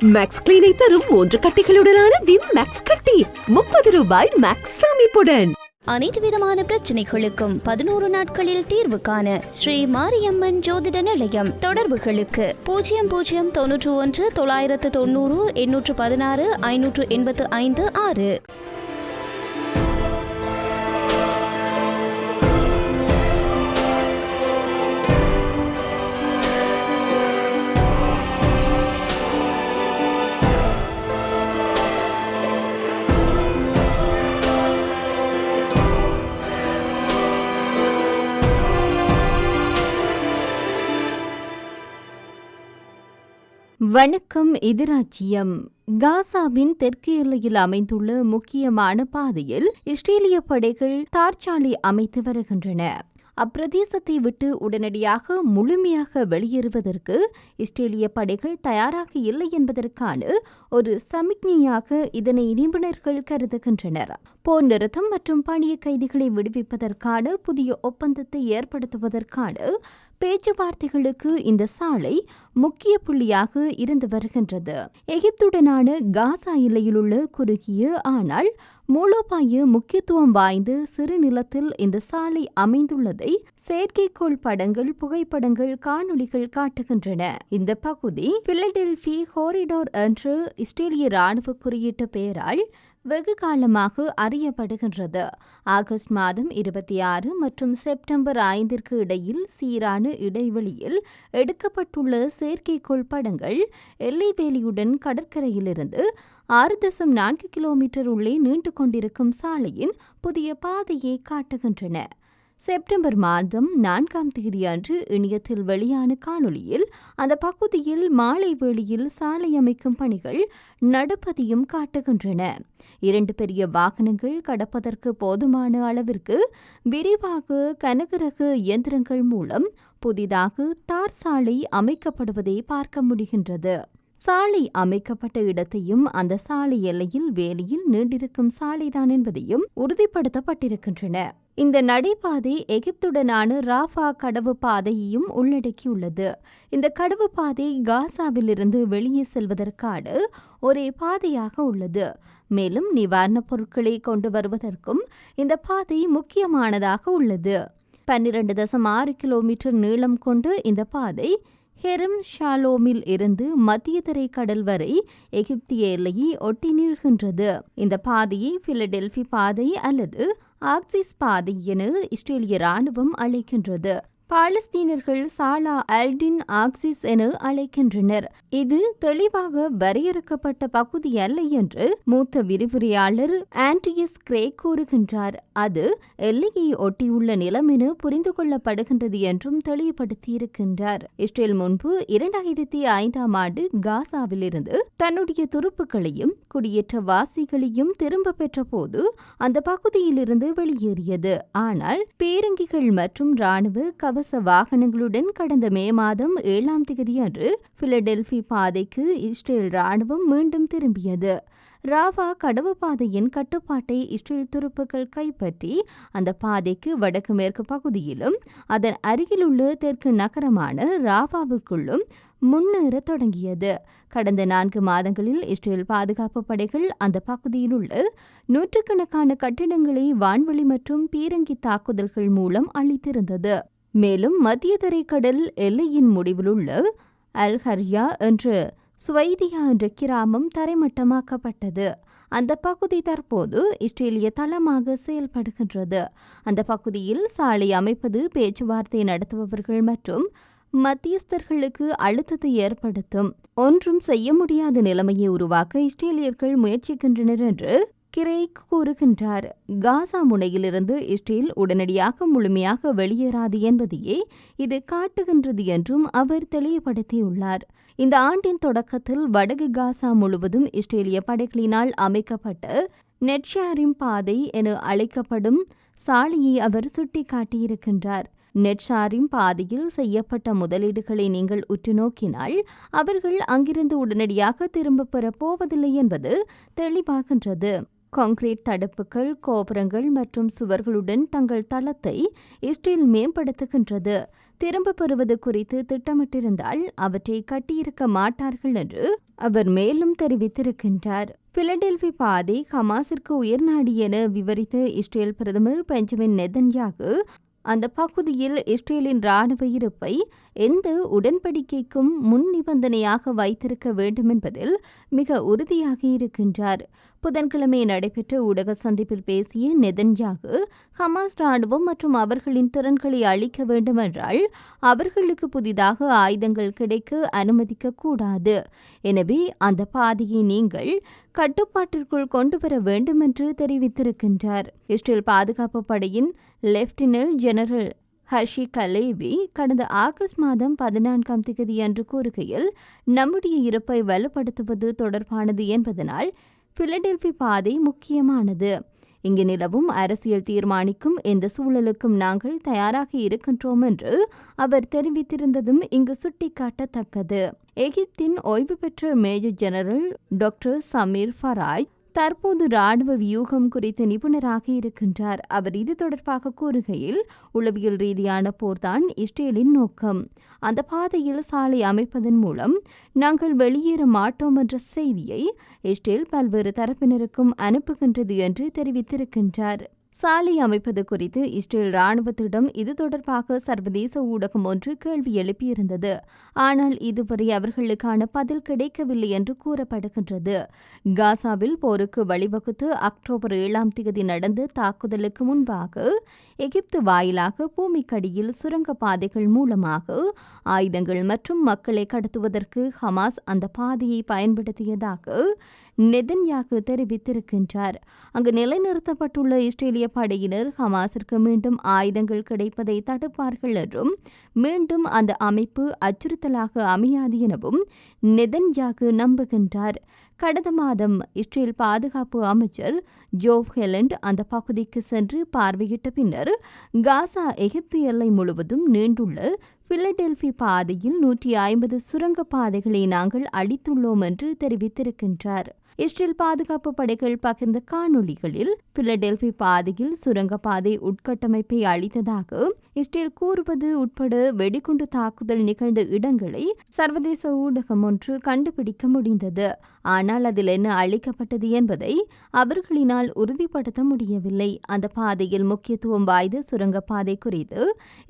Maths கிளீனை தரும் மூன்று கட்டிகளுடனான Vim maths கட்டி. முப்பது ரூபாய் மேக்ஸ் அமைப்புடன் அனைத்து விதமான பிரச்சனைகளுக்கும் பதினோரு நாட்களில் தீர்வு காண ஸ்ரீ மாரியம்மன் ஜோதிட நிலையம் தொடர்புகளுக்கு. பூஜ்ஜியம் பூஜ்ஜியம் தொன்னூற்று ஒன்று தொள்ளாயிரத்து தொண்ணூறு எண்ணூற்று பதினாறு ஐநூற்று எண்பத்து ஐந்து ஆறு. வணக்கம் எதிராச்சியம். காசாவின் தெற்கு எல்லையில் அமைந்துள்ள முக்கியமான பாதையில் இஸ்ரேலிய படைகள் தார்ச்சாலை அமைத்து வருகின்றன. அப்பிரதேசத்தை விட்டு உடனடியாக முழுமையாக வெளியேறுவதற்கு இஸ்ரேலிய படைகள் தயாராக இல்லை என்பதற்கான ஒரு சமிக்ஞையாக இதனை நிபுணர்கள் கருதுகின்றனர். போர் நிறுத்தம் மற்றும் பணிய கைதிகளை விடுவிப்பதற்கான புதிய ஒப்பந்தத்தை ஏற்படுத்துவதற்கான பேச்சுவார்த்தைகளுக்கு இந்த சாலை முக்கிய புள்ளியாக இருந்து வருகின்றது. எகிப்துடனான காசா எல்லையில் உள்ள குறுகிய ஆனால் மூலோபாய முக்கியத்துவம் வாய்ந்த சிறு நிலத்தில் இந்த சாலை அமைந்துள்ளதை செயற்கைக்கோள் படங்கள் புகைப்படங்கள் காணொளிகள் காட்டுகின்றன. இந்த பகுதி பிலடெல்பி ஹோரிடோர் என்று இஸ்ரேலிய ராணுவ குறியீட்டு பெயரால் வெகு காலமாக அறியப்படுகின்றது. ஆகஸ்ட் மாதம் இருபத்தி ஆறு மற்றும் செப்டம்பர் ஐந்திற்கு இடையில் சீரான இடைவெளியில் எடுக்கப்பட்டுள்ள செயற்கைக்கோள் படங்கள் எல்லைவேலியுடன் கடற்கரையிலிருந்து ஆறு தசம் நான்கு கிலோமீட்டர் உள்ளே நீண்டு கொண்டிருக்கும் சாலையின் புதிய பாதையை காட்டுகின்றன. செப்டம்பர் மாதம் நான்காம் தேதி அன்று இணையத்தில் வெளியான காணொளியில் அந்த பகுதியில் மாலை வேளையில் சாலை அமைக்கும் பணிகள் நடப்பதையும் காட்டுகின்றன. இரண்டு பெரிய வாகனங்கள் கடப்பதற்கு போதுமான அளவிற்கு விரிவாக கனகரக இயந்திரங்கள் மூலம் புதிதாக தார் சாலை அமைக்கப்படுவதை பார்க்க முடிகின்றது. சாலை அமைக்கப்பட்ட இடத்தையும் அந்த சாலை எல்லையில் வேலியில் நீண்டிருக்கும் சாலைதான் என்பதையும் உறுதிப்படுத்தப்பட்டிருக்கின்றன. இந்த நடைபாதை எகிப்துடனான ராஃபா கடவு பாதையையும் உள்ளடக்கியுள்ளது. இந்த கடவு பாதை காசாவிலிருந்து வெளியே செல்வதற்கான ஒரே பாதையாக உள்ளது. மேலும் நிவாரணப் பொருட்களை கொண்டு வருவதற்கும் இந்த பாதை முக்கியமானதாக உள்ளது. பன்னிரண்டு தசம் ஆறு கிலோமீட்டர் நீளம் கொண்டு இந்த பாதை ஹெரம் ஷாலோமில் இருந்து மத்திய கடல் வரை எகிப்திய எல்லையை ஒட்டி நீள்கின்றது இந்த பாதையை பிலடெல்பி பாதை அல்லது ஆக்சிஸ் பாதை என இஸ்ரேலிய ராணுவம் அழைக்கின்றது. பாலஸ்தீனர்கள் சாலா அல்டின் ஆக்சிஸ் என அழைக்கின்றனர். இது தெளிவாக வரையறுக்கப்பட்ட பகுதி அல்ல என்று மூத்த விரிவுரையாளர் ஆண்ட்ரியஸ் கிரே கூறுகின்றார். அது எல்லையை ஒட்டியுள்ள நிலம் என புரிந்து கொள்ளப்படுகின்றது என்றும் தெளிவுபடுத்தியிருக்கின்றார். இஸ்ரேல் முன்பு இரண்டாயிரத்தி ஐந்தாம் ஆண்டு காசாவிலிருந்து தன்னுடைய துருப்புக்களையும் குடியேற்ற வாசிகளையும் திரும்ப பெற்ற போது அந்த பகுதியிலிருந்து வெளியேறியது. ஆனால் பேரங்கிகள் மற்றும் ராணுவ இலவச வாகனங்களுடன் கடந்த மே மாதம் ஏழாம் தேதி அன்று பிலடெல்பி பாதைக்கு இஸ்ரேல் ராணுவம் மீண்டும் திரும்பியது. ராவா கடவு பாதையின் கட்டுப்பாட்டை இஸ்ரேல் துருப்புக்கள் கைப்பற்றி அந்த பாதைக்கு வடக்கு மேற்கு பகுதியிலும் அதன் அருகிலுள்ள தெற்கு நகரமான ராவாவிற்குள்ளும் முன்னேற தொடங்கியது. கடந்த நான்கு மாதங்களில் இஸ்ரேல் பாதுகாப்பு படைகள் அந்த பகுதியில் உள்ள நூற்றுக்கணக்கான கட்டிடங்களை வான்வெளி மற்றும் பீரங்கி தாக்குதல்கள் மூலம் அளித்திருந்தது மேலும் மத்திய தரைக்கடல் எல்லையின் முடிவிலுள்ள அல்ஹர்யா என்ற ஸ்வைதியா என்ற கிராமம் தரைமட்டமாக்கப்பட்டது. அந்த பகுதி தற்போது இஸ்ரேலிய தளமாக செயல்படுகின்றது. அந்த பகுதியில் சாலை அமைப்பது பேச்சுவார்த்தை நடத்துபவர்கள் மற்றும் மத்தியஸ்தர்களுக்கு அழுத்தத்தை ஏற்படுத்தும். ஒன்றும் செய்ய முடியாத நிலைமையை உருவாக்க இஸ்ரேலியர்கள் முயற்சிக்கின்றனர் என்று கிரேக் கூறுகின்றார். காசா முனையிலிருந்து இஸ்ரேல் உடனடியாக முழுமையாக வெளியேறாது என்பதையே இது காட்டுகின்றது என்றும் அவர் தெளிவுபடுத்தியுள்ளார். இந்த ஆண்டின் தொடக்கத்தில் வடக்கு காசா முழுவதும் இஸ்ரேலிய படைகளினால் அமைக்கப்பட்ட நெட்ஷாரிம் பாதை என அழைக்கப்படும் சாலையை அவர் சுட்டிக்காட்டியிருக்கின்றார். நெட்ஷாரின் பாதையில் செய்யப்பட்ட முதலீடுகளை நீங்கள் உற்று நோக்கினால் அவர்கள் அங்கிருந்து உடனடியாக திரும்பப் பெறப் போவதில்லை என்பது தெளிவாகின்றது. கான்கிரீட் தடுப்புகள் கோபுரங்கள் மற்றும் சுவர்களுடன் தங்கள் தளத்தை இஸ்ரேல் மேம்படுத்துகின்றது. திரும்ப பெறுவது குறித்து திட்டமிட்டிருந்தால் அவற்றை கட்டியிருக்க மாட்டார்கள் என்று அவர் மேலும் தெரிவித்திருக்கின்றார். பிலடெல்பி பாதை ஹமாஸிற்கு உயர்நாடி என விவரித்த இஸ்ரேல் பிரதமர் பெஞ்சமின் நெதன்யாகு அந்த பகுதியில் இஸ்ரேலின் ராணுவ இருப்பை எந்த உடன்படிக்கைக்கும் முன் நிபந்தனையாக வைத்திருக்க வேண்டும் என்பதில் மிக உறுதியாக இருக்கின்றார். புதன்கிழமை நடைபெற்ற ஊடக சந்திப்பில் பேசிய நெதன்யாகு ஹமாஸ் ராணுவம் மற்றும் அவர்களின் திறன்களை அளிக்க வேண்டுமென்றால் அவர்களுக்கு புதிதாக ஆயுதங்கள் கிடைக்க அனுமதிக்க கூடாது எனவே அந்த பாதையை நீங்கள் கட்டுப்பாட்டிற்குள் கொண்டு வர வேண்டும் என்று தெரிவித்திருக்கின்றார். இஸ்ரேல் பாதுகாப்பு படையின் லெப்டினன்ட் ஜெனரல் ஹர்ஷி கலேவி கடந்த ஆகஸ்ட் மாதம் பதினான்காம் தேதி அன்று கூறுகையில் நம்முடைய இருப்பை வலுப்படுத்துவது தொடர்பானது என்பதனால் பிலடெல்பி பாதை முக்கியமானது. இங்கு நிலவும் அரசியல் தீர்மானிக்கும் எந்த சூழலுக்கும் நாங்கள் தயாராக இருக்கின்றோம் என்று அவர் தெரிவித்திருந்ததும் இங்கு சுட்டிக்காட்டத்தக்கது. எகிப்தின் ஓய்வு பெற்ற major general doctor Samir Faraj தற்போது ராணுவ வியூகம் குறித்து நிபுணராக இருக்கின்றார். அவர் இது தொடர்பாக கூறுகையில் உளவியல் ரீதியான போர்தான் இஸ்ரேலின் நோக்கம். அந்த பாதையில் சாலை அமைப்பதன் மூலம் நாங்கள் வெளியேற மாட்டோம் என்ற செய்தியை இஸ்ரேல் பல்வேறு தரப்பினருக்கும் அனுப்புகின்றது என்று தெரிவித்திருக்கின்றார். சாலை அமைப்பது குறித்து இஸ்ரேல் ராணுவத்திடம் இது தொடர்பாக சர்வதேச ஊடகம் ஒன்று கேள்வி எழுப்பியிருந்தது. ஆனால் இதுவரை அவர்களுக்கான பதில் கிடைக்கவில்லை என்று கூறப்படுகின்றது. காசாவில் போருக்கு வழிவகுத்து அக்டோபர் ஏழாம் தேதி நடந்த தாக்குதலுக்கு முன்பாக எகிப்து வாயிலாக பூமிக்கடியில் சுரங்கப்பாதைகள் மூலமாக ஆயுதங்கள் மற்றும் மக்களை கடத்துவதற்கு ஹமாஸ் அந்த பாதையை பயன்படுத்தியதாக நெதன்யாகு தெரிவித்திருக்கின்றார். அங்கு நிலைநிறுத்தப்பட்டுள்ள இஸ்ரேலிய படையினர் ஹமாஸிற்கு மீண்டும் ஆயுதங்கள் கிடைப்பதை தடுப்பார்கள் என்றும் மீண்டும் அந்த அமைப்பு அச்சுறுத்தலாக அமையாது எனவும் நெதன்யாகு நம்புகின்றார். கடந்த மாதம் இஸ்ரேல் பாதுகாப்பு அமைச்சர் ஜோவ் ஹெலண்ட் அந்த பகுதிக்கு சென்று பார்வையிட்ட பின்னர் காசா எகிப்து எல்லை முழுவதும் நீண்டுள்ள பிலடெல்பி பாதையில் நூற்றி ஐம்பது சுரங்க பாதைகளை நாங்கள் அளித்துள்ளோம் என்று தெரிவித்திருக்கின்றார். இஸ்ரேல் பாதுகாப்பு படைகள் பகிர்ந்த காணொளிகளில் பிலடெல்பி பாதையில் சுரங்கப்பாதை உட்கட்டமைப்பை அளித்ததாக இஸ்ரேல் கூறுவது உட்பட வெடிகுண்டு தாக்குதல் நிகழ்ந்த இடங்களை சர்வதேச ஊடகம் ஒன்று கண்டுபிடிக்க முடிந்தது. ஆனால் அதில் என்ன அளிக்கப்பட்டது என்பதை அவர்களினால் உறுதிப்படுத்த முடியவில்லை. அந்த பாதையில் முக்கியத்துவம் வாய்ந்த சுரங்கப்பாதை குறித்து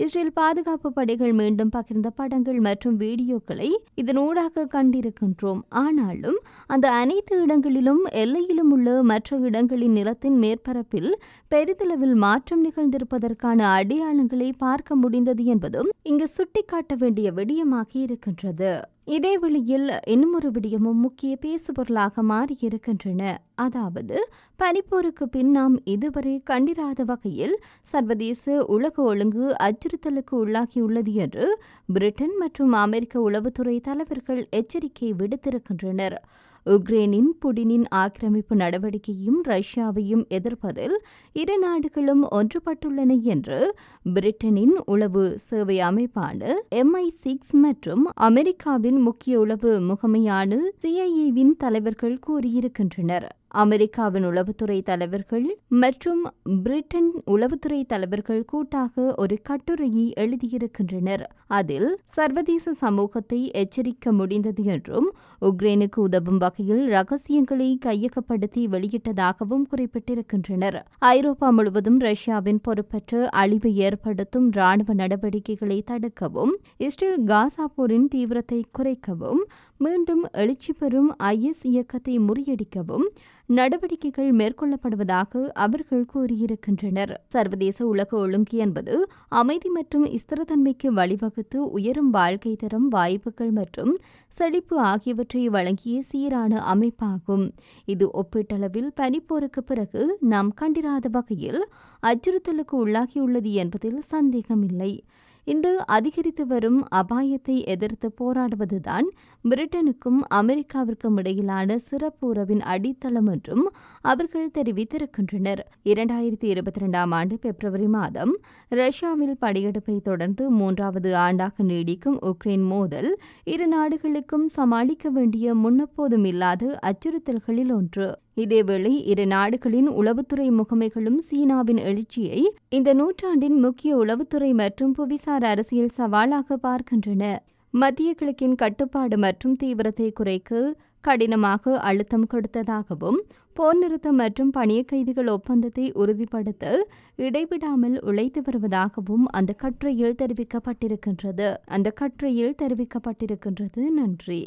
இஸ்ரேல் பாதுகாப்பு படைகள் மீண்டும் பகிர்ந்த படங்கள் மற்றும் வீடியோக்களை இதனூடாக கண்டிருக்கின்றோம். ஆனாலும் அந்த அனைத்து இடங்களிலும் எல்லையிலும் உள்ள மற்ற இடங்களின் நிலத்தின் மேற்பரப்பில் பெரிதளவில் மாற்றம் நிகழ்ந்திருப்பதற்கான அடையாளங்களை பார்க்க முடிந்தது என்பதும் இங்கு சுட்டிக்காட்ட வேண்டிய விடயமாகி இருக்கின்றது. இதே வழியில் இன்னும் விடயமும் முக்கிய பேசுபொருளாக மாறியிருக்கின்றன. அதாவது பனிப்போருக்கு பின் நாம் இதுவரை கண்டிராத வகையில் சர்வதேச உலக ஒழுங்கு அச்சுறுத்தலுக்கு உள்ளாகியுள்ளது என்று பிரிட்டன் மற்றும் அமெரிக்க உளவுத்துறை தலைவர்கள் எச்சரிக்கை விடுத்திருக்கின்றனர். உக்ரைனின் புடினின் ஆக்கிரமிப்பு நடவடிக்கையும் ரஷ்யாவையும் எதிர்ப்பதில் இரு நாடுகளும் ஒன்றுபட்டுள்ளன என்று பிரிட்டனின் உளவு சேவை அமைப்பான எம்ஐ சிக்ஸ் மற்றும் அமெரிக்காவின் முக்கிய உளவு முகமையான சிஐஏவின் தலைவர்கள் கூறியிருக்கின்றனர். அமெரிக்காவின் உளவுத்துறை தலைவர்கள் மற்றும் பிரிட்டன் உளவுத்துறை தலைவர்கள் கூட்டாக ஒரு கட்டுரையை எழுதியிருக்கின்றனர். அதில் சர்வதேச சமூகத்தை எச்சரிக்க முடிந்தது என்றும் உக்ரைனுக்கு உதவும் வகையில் ரகசியங்களை கையகப்படுத்தி வெளியிட்டதாகவும் குறிப்பிட்டிருக்கின்றனர். ஐரோப்பா முழுவதும் ரஷ்யாவின் பொறுப்பற்ற அழிவை ஏற்படுத்தும் ராணுவ நடவடிக்கைகளை தடுக்கவும் இஸ்ரேல் காசா போரின் தீவிரத்தை குறைக்கவும் மீண்டும் எழுச்சி பெறும் ஐஎஸ் இயக்கத்தை முறியடிக்கவும் நடவடிக்கைகள் மேற்கொள்ளப்படுவதாக அவர்கள் கூறியிருக்கின்றனர். சர்வதேச உலக ஒழுங்கு என்பது அமைதி மற்றும் ஸ்திரத்தன்மைக்கு வழிவகுத்து உயரும் வாழ்க்கை தரம் வாய்ப்புகள் மற்றும் செழிப்பு ஆகியவற்றை வழங்கிய சீரான அமைப்பாகும். இது ஒப்பீட்டளவில் பனிப்போருக்கு பிறகு நாம் கண்டிராத வகையில் அச்சுறுத்தலுக்கு உள்ளாகியுள்ளது என்பதில் சந்தேகமில்லை. இன்று அதிகரித்து வரும் அபாயத்தை எதிர்த்து போராடுவதுதான் பிரிட்டனுக்கும் அமெரிக்காவிற்கும் இடையிலான சிறப்பு உறவின் அடித்தளம் என்றும் அவர்கள் தெரிவித்திருக்கின்றனர். இரண்டாயிரத்தி இருபத்தி இரண்டாம் ஆண்டு பிப்ரவரி மாதம் ரஷ்யாவில் படையெடுப்பை தொடர்ந்து மூன்றாவது ஆண்டாக நீடிக்கும் உக்ரைன் மோதல் இரு நாடுகளுக்கும் சமாளிக்க வேண்டிய முன்னெப்போதும் இல்லாத அச்சுறுத்தல்களில் ஒன்று. இதேவேளை இரு நாடுகளின் உளவுத்துறை முகமைகளும் சீனாவின் எழுச்சியை இந்த நூற்றாண்டின் முக்கிய உளவுத்துறை மற்றும் புவிசார் அரசியல் சவாலாக பார்க்கின்றன. மத்திய கிழக்கின் கட்டுப்பாடு மற்றும் தீவிரத்தை குறைக்க கடினமாக அழுத்தம் கொடுத்ததாகவும் போர் நிறுத்தம் மற்றும் பணிய கைதிகள் ஒப்பந்தத்தை உறுதிப்படுத்த இடைவிடாமல் உழைத்து வருவதாகவும் அந்த கட்டுரையில் தெரிவிக்கப்பட்டிருக்கின்றது. அந்த கட்டுரையில் தெரிவிக்கப்பட்டிருக்கின்றது. நன்றி.